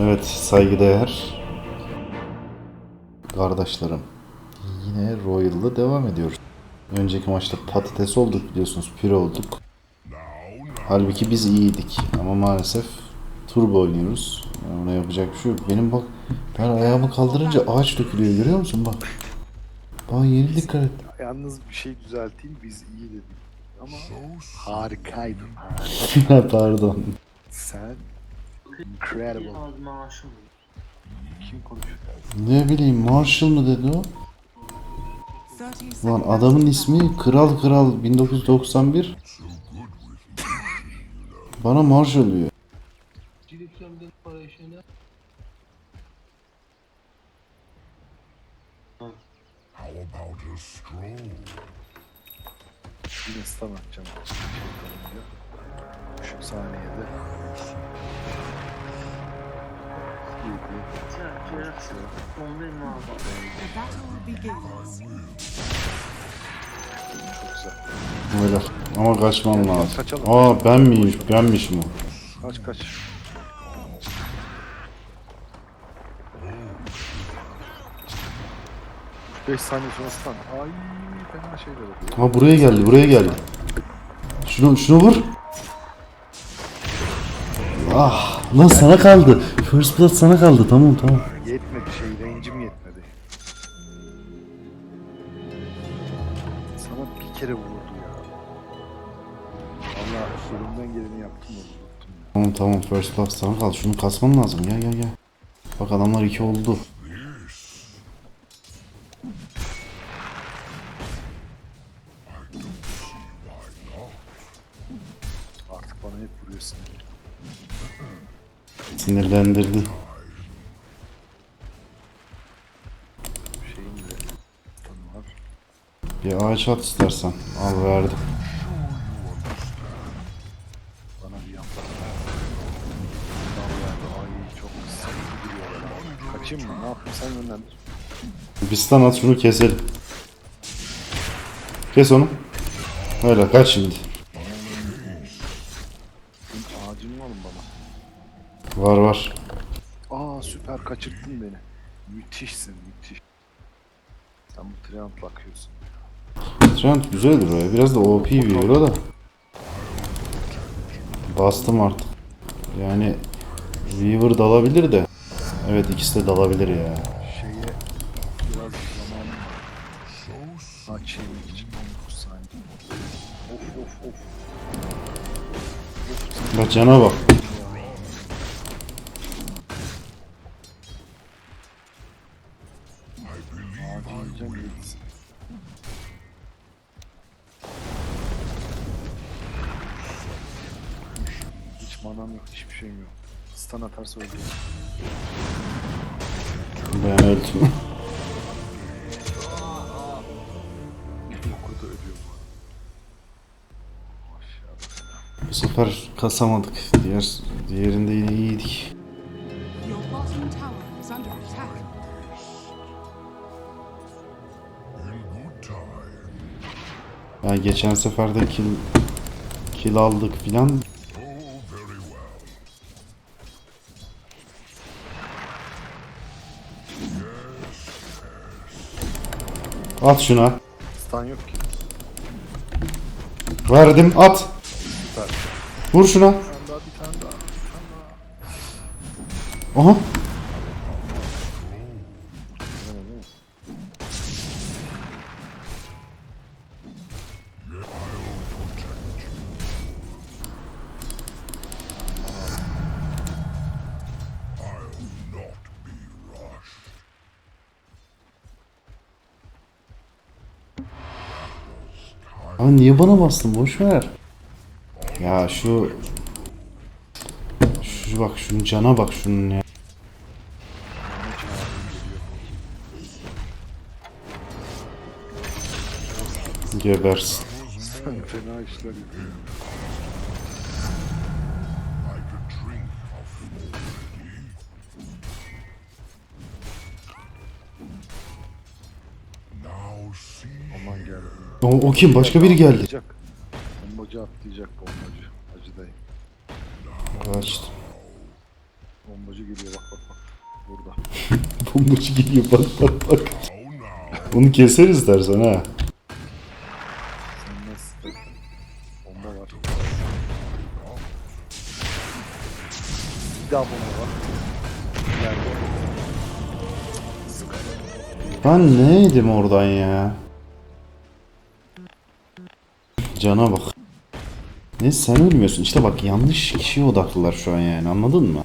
Evet saygıdeğer kardeşlerim. Yine Royal'da devam ediyoruz. Önceki maçta patates olduk biliyorsunuz püre olduk. Halbuki biz iyiydik ama maalesef turbo oynuyoruz. Yani Ona yapacak bir şey yok. Benim bak ben ayağımı kaldırınca ağaç dökülüyor görüyor musun bak. Bak yeni dikkat et. Yalnız bir şey düzelteyim biz iyi dedik. Ama harikaydın. Pardon. Sen incredible. Kim konuşuyor? Ne bileyim Marshall mı dedi o? 30 Lan adamın ismi Kral Kral 1991. Bana Marshall diyor. Şey kalınca. Düşük saniyede. Böyle. Ama kaçmam lazım. Kaçalım. Aa ben miyim? Benmişim o. Kaç kaç. Beş saniye sonra stun. Ay fena şeyler oluyor. Ha buraya geldi, buraya geldi. Şunu şunu vur. Ah, lan sana kaldı. First blood sana kaldı. Tamam tamam. Yetmedi şey, range'im yetmedi. Sana bir kere vurdu ya. Valla elimden geleni yaptım onu. Tamam tamam first blood sana kaldı. Şunu kasman lazım. Gel gel gel. Bak adamlar iki oldu. Sinirlendirdi. Bir ağaç at istersen. Al verdim. Kaçayım mı? Ne yapayım sen yönlendir. Bistan at şunu keselim. Kes onu. Öyle kaç şimdi. Var var. Aa süper kaçırttın beni. Müthişsin müthiş. Sen bu Treant bakıyorsun. Trent güzeldir o ya. Biraz da OP bir da. Bastım artık. Yani Weaver dalabilir de. Evet ikisi de dalabilir ya. Şeye biraz zamanım var. Açayım için 19 saniye. Of of. Of Bak cana bak. Manam yok, hiçbir şeyim yok. Stun atarsa ölüyor. Ben öldüm. Okuda ölüyor bu. Aşağıda. Bu sefer kasamadık. Diğer diğerinde yine iyiydik. Your bottom tower is under attack. Yani geçen sefer de kill, kill aldık filan. At şuna. Stun yok ki. Verdim at. Süper. Vur şuna. Bir tane daha, bir tane daha. Bir tane daha. Aha. Niye bana bastın? Boş ver. Ya şu şu bak şunun cana bak şunun ya. Gebersin. Fena işler. O, o kim? Başka biri geldi. Atlayacak. Bombacı atlayacak bombacı. Acıdayım. Açtım. Bombacı geliyor bak bak bak. Burada. Bombacı geliyor bak bak bak. Bunu keseriz dersen ha. Sen nasıl? Bomba var. Bir daha bomba var. İleride. Ben ne yedim oradan ya? Cana bak. Ne sen ölmüyorsun. İşte bak yanlış kişiye odaklılar şu an yani anladın mı?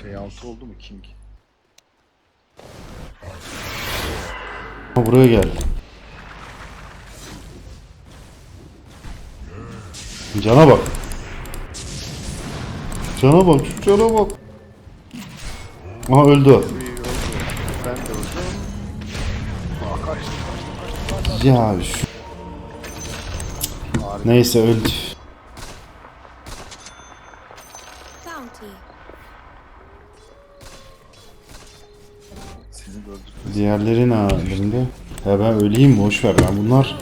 Şey oldu mu King? Ha, buraya gel. Cana bak. Cana bak, şu cana bak. Aha öldü. Ben de öldüm. Aa kaçtı kaçtı kaçtı. Ya şu... Harika. Neyse öldü. Diğerleri ne halinde? Ya ben öleyim boş ver. Ben bunlar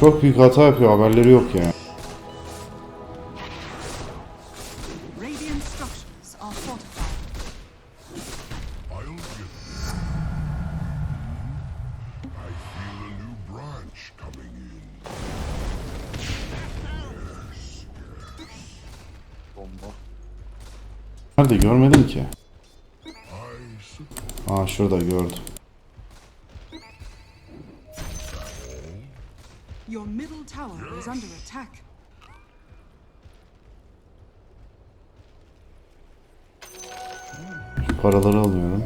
çok büyük hata yapıyor. Haberleri yok ya. Radiant şurada gördüm. Your middle tower is under attack. Paraları alıyorum.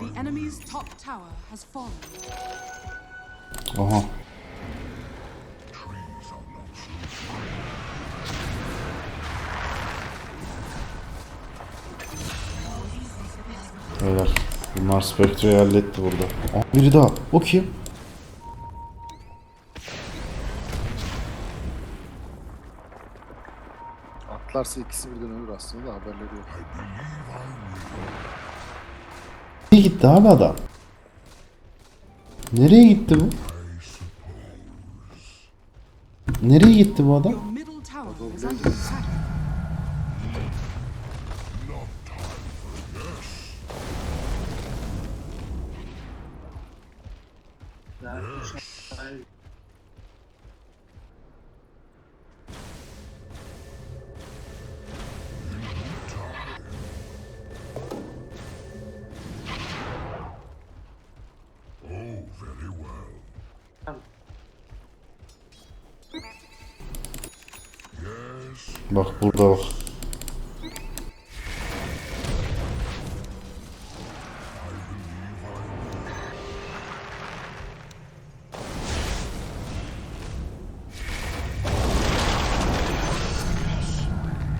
The enemy's top tower has fallen. Aha. Bunlar Spectre'yi halletti burada. Aa, biri daha. O kim? Atlarsa ikisi birden ölür aslında da haberleri yok. Nereye gitti abi adam? Nereye gitti bu? Nereye gitti bu adam? Bak burada bak.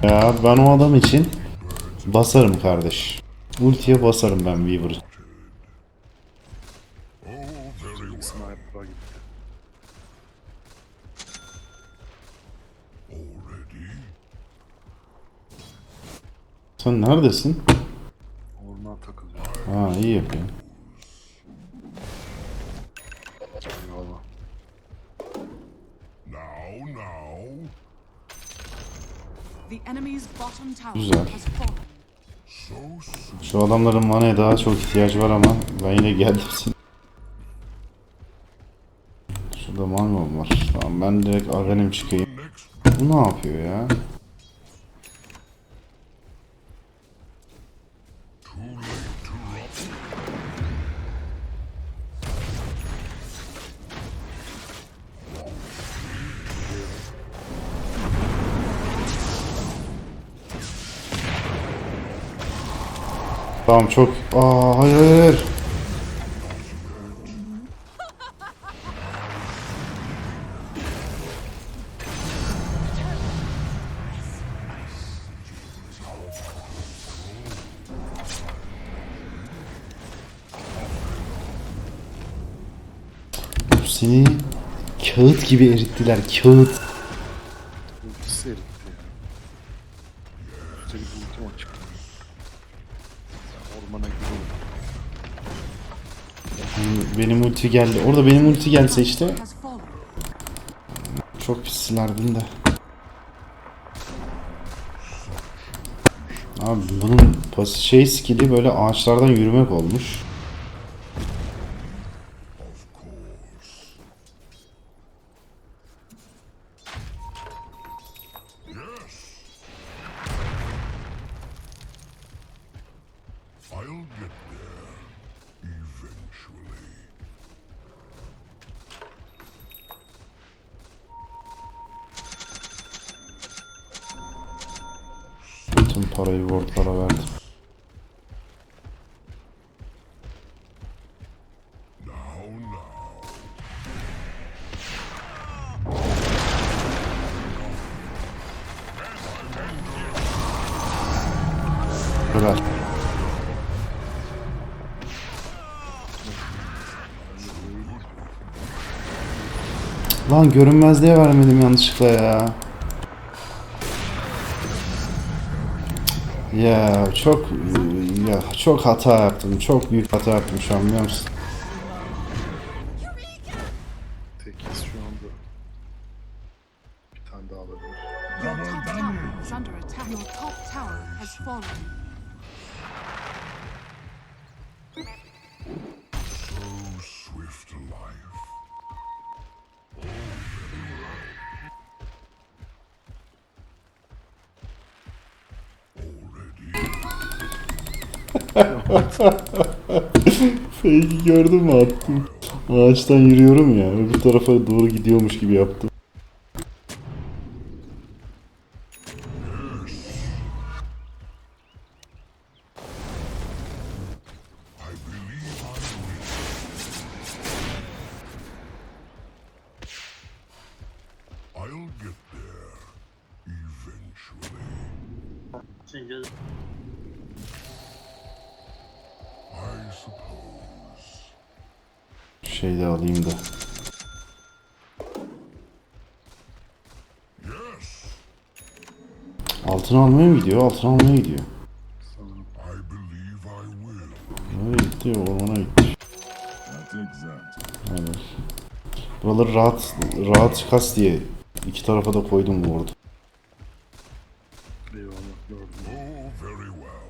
Ya ben o adam için basarım kardeş. Ultiye basarım ben Weaver'ı. oh, very well. Sniper'a gitti. Already? Sen neredesin? Orman takılıyor. Ha iyi yapıyorsun. Eyvallah. Now, now. The enemy's bottom tower Güzel. Şu adamların manaya daha çok ihtiyacı var ama ben yine geldim Şurada Malmon var. Tamam ben direkt Aghanim çıkayım. Bu ne yapıyor ya? Tamam çok... Aa hayır. Seni kağıt gibi erittiler kağıt. Geldi. Orada benim ulti gelse işte çok pislerdim de. Abi bunun pas şey skill'i böyle ağaçlardan yürümek olmuş. Lan görünmezliğe vermedim yanlışlıkla ya. Ya çok ya çok hata yaptım. Çok büyük hata yaptım şu an biliyor musun? Gördün mü attım. Ağaçtan yürüyorum ya. Öbür tarafa doğru gidiyormuş gibi yaptım. Gidiyor? Altın almaya gidiyor. Sanırım. I believe I will. Nereye gitti? Ormana gitti. Evet. Buraları rahat rahat kas diye iki tarafa da koydum bu gördüm. Oh, very well.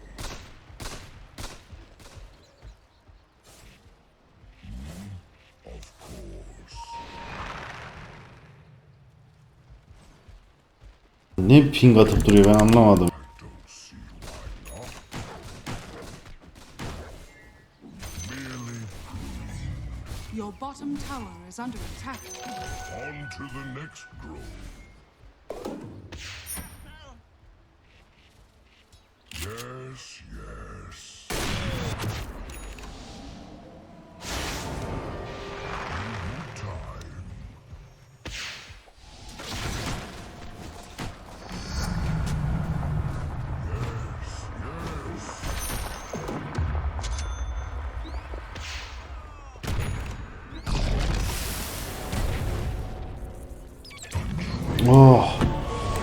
Hmm. Ne ping atıp duruyor ben anlamadım. Bottom tower is under attack. on to the next grove.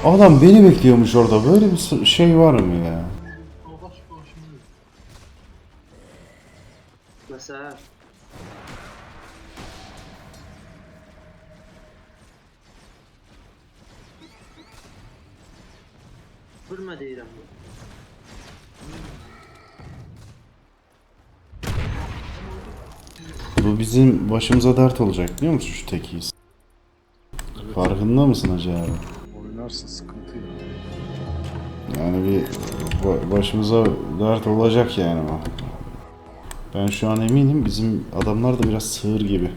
Adam beni bekliyormuş orada. Böyle bir şey var mı ya? Mesela Vurma deyirəm bu. Bu bizim başımıza dert olacak biliyor musun şu tekiyiz? Farkında mısın Hacı abi? Oynarsın sıkıntı yok. Yani bir ba- başımıza dert olacak yani o. Ben şu an eminim bizim adamlar da biraz sığır gibi.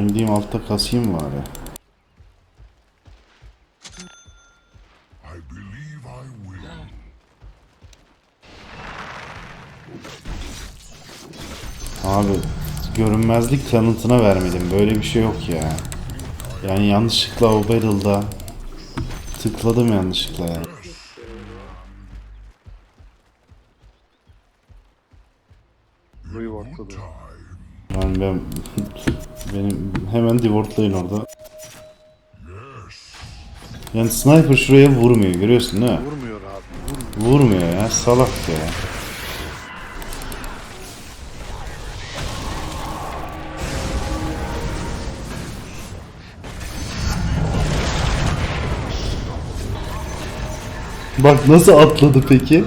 Ben gideyim altta kasayım bari. I believe I will. Abi görünmezlik tanıtına vermedim. Böyle bir şey yok ya. Yani yanlışlıkla o battle'da tıkladım yanlışlıkla. Yani ben benim hemen divortlayın orada. Yani sniper şuraya vurmuyor görüyorsun değil mi? Vurmuyor abi. Vurmuyor. Vurmuyor ya salak ya. Bak nasıl atladı peki?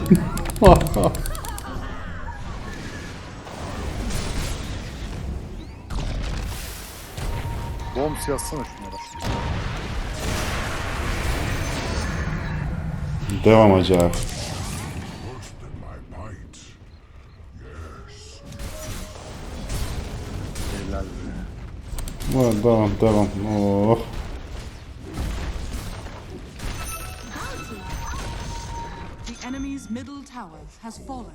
Bombs yazsana şunlara. Devam acaba. Helal be. Var, Devam devam. Oh. The enemy's middle tower has fallen.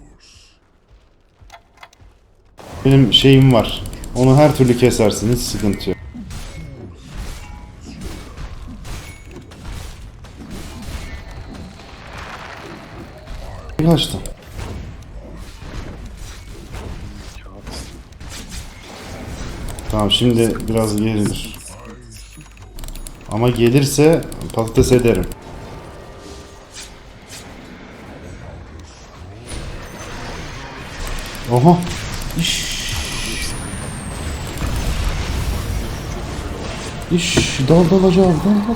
Benim şeyim var. Onu her türlü kesersiniz sıkıntı yok. Kaçtım. Kağıt. Tamam şimdi biraz gelir. Ama gelirse patates ederim. Oha. İş. İş. Dal dal acaba. Dal dal.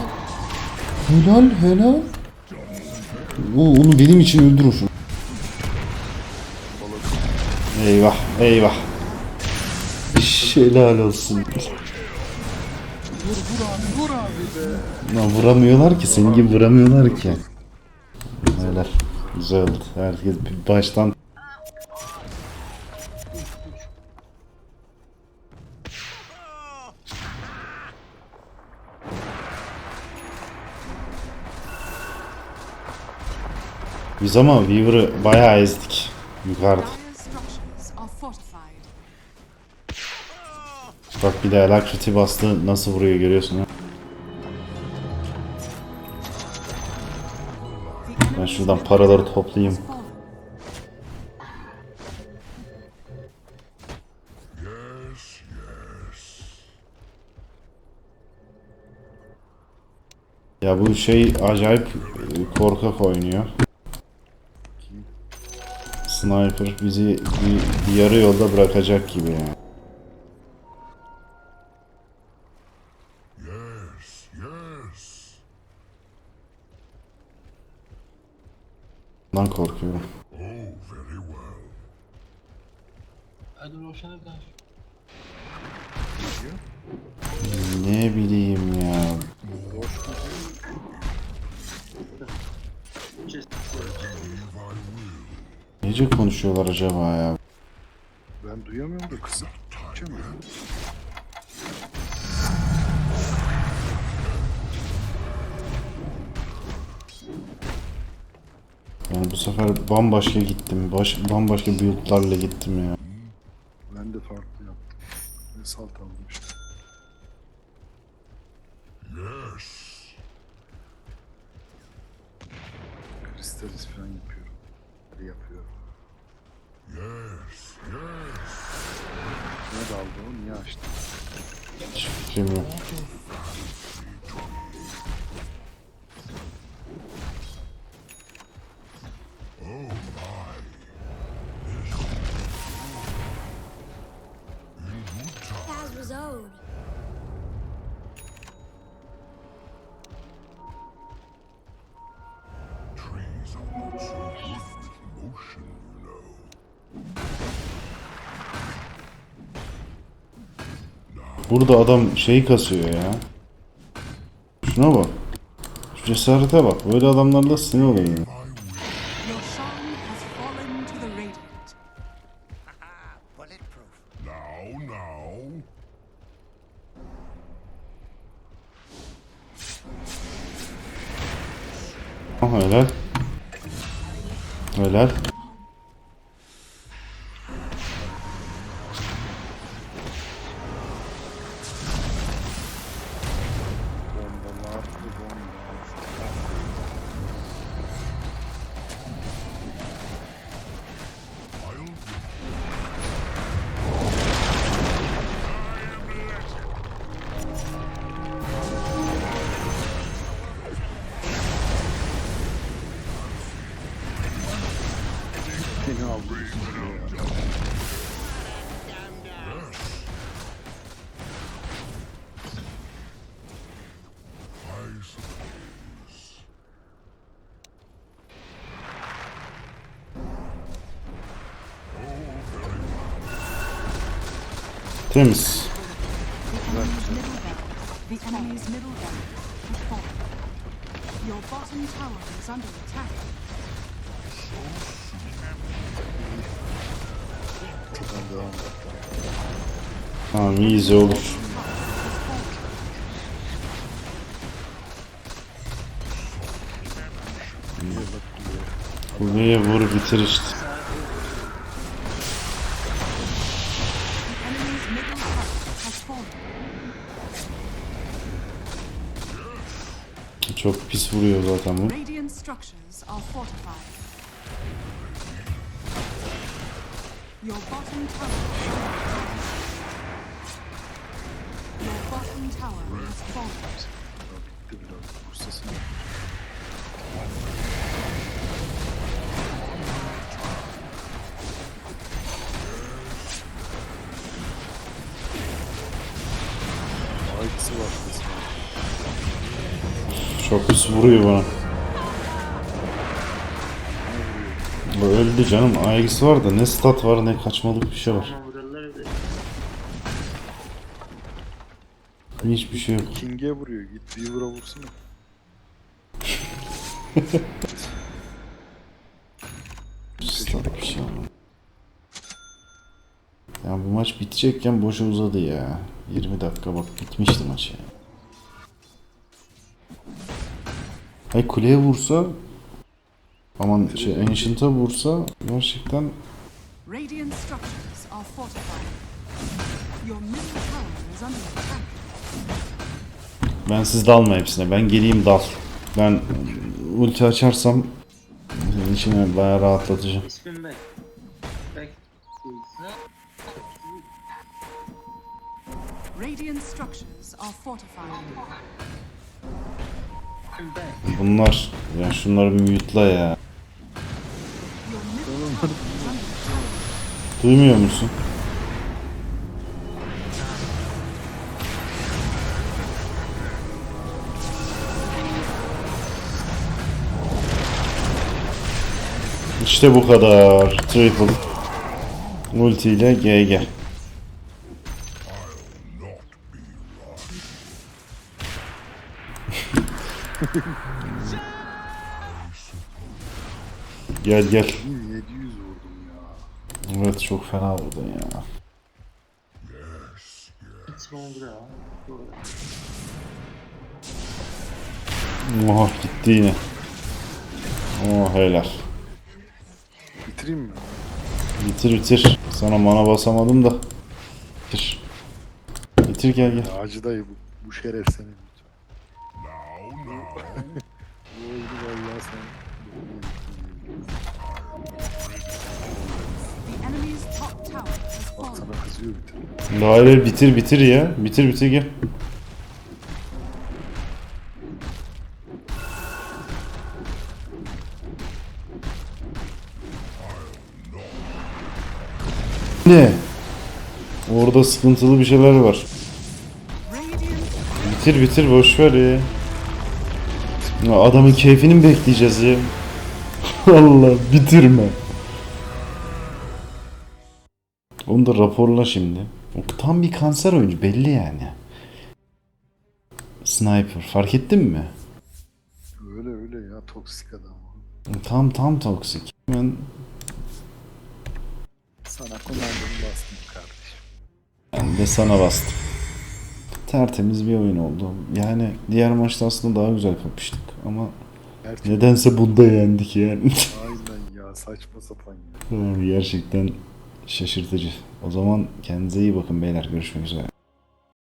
Helal helal. O, onu benim için öldürün şunu. Eyvah eyvah. İş helal olsun. Vur vur abi vur abi be. Lan vuramıyorlar ki senin gibi vuramıyorlar ki. Helal. Güzel oldu. Herkes baştan Biz ama Weaver'ı bayağı ezdik. Yukarıda. Bak bir de Alacrity bastı nasıl vuruyor görüyorsun ha. Ben şuradan paraları toplayayım. Ya bu şey acayip korkak oynuyor. Sniper bizi bir, bir yarı yolda bırakacak gibi yani. Yes, yes. Korkuyorum. Oh, very well. Hadi Roşan'a kadar. Nece konuşuyorlar acaba ya? Ben duyamıyorum da. Türkçe mi? Yani bu sefer bambaşka gittim. Baş, bambaşka build'larla gittim ya. Ben de farklı yaptım. Ve salt aldım işte. Yes. Kristaliz falan yapıyorum. Hadi yapıyorum. Yes, yes. Ne daldı o? Niye açtı? Hiç fikrim yok. Burada adam şeyi kasıyor ya. Şuna bak. Şu cesarete bak. Böyle adamlarla sinir oluyorum. Devam et. Tamam easy olur. Kuleye vur bitir işte. Çok pis vuruyor zaten bu. Fortified. Your bottom tower is under Çok pis vuruyor bana. Bu öldü canım. Aegis var da ne stat var ne kaçmalık bir şey var. Hiçbir şey yok. King'e vuruyor. Git Weaver'a vursana. Stat bir şey var. Ya bu maç bitecekken boşa uzadı ya. 20 dakika bak bitmişti maç ya. Hay kuleye vursa aman şey Ancient'a vursa gerçekten Radiant structures are fortified. Your middle tower is under attack. ben siz dalma hepsine ben geleyim dal. Ben ulti açarsam senin içine bayağı rahatlatacağım. Radiant structures are fortified. Bunlar ya şunları mute'la ya. Duymuyor musun? İşte bu kadar. Triple. Multi ile GG. Gel gel. 1700 vurdum ya. Evet çok fena vurdun ya. İsmim oldu ya. Oha gitti yine. Oh helal. Bitireyim mi? Bitir bitir. Sana mana basamadım da. Bitir. Bitir gel gel. Ya Hacı dayı bu, bu şeref senin Tane. Hayır bitir bitir ya. Bitir bitir gel. Ne? Orada sıkıntılı bir şeyler var. Bitir bitir boş ver. Ya adamın keyfini mi bekleyeceğiz ya? Allah bitirme. Onu da raporla şimdi. O tam bir kanser oyuncu belli yani. Sniper fark ettin mi? Öyle öyle ya toksik adam. Tam tam toksik. Ben, Sana komandonu bastım kardeşim. ben de sana bastım. Tertemiz bir oyun oldu. Yani diğer maçta aslında daha güzel kapıştık ama Gerçekten Nedense bunda yendik yani. aynen ya saçma sapan ya. Gerçekten şaşırtıcı. O zaman kendinize iyi bakın beyler. Görüşmek üzere.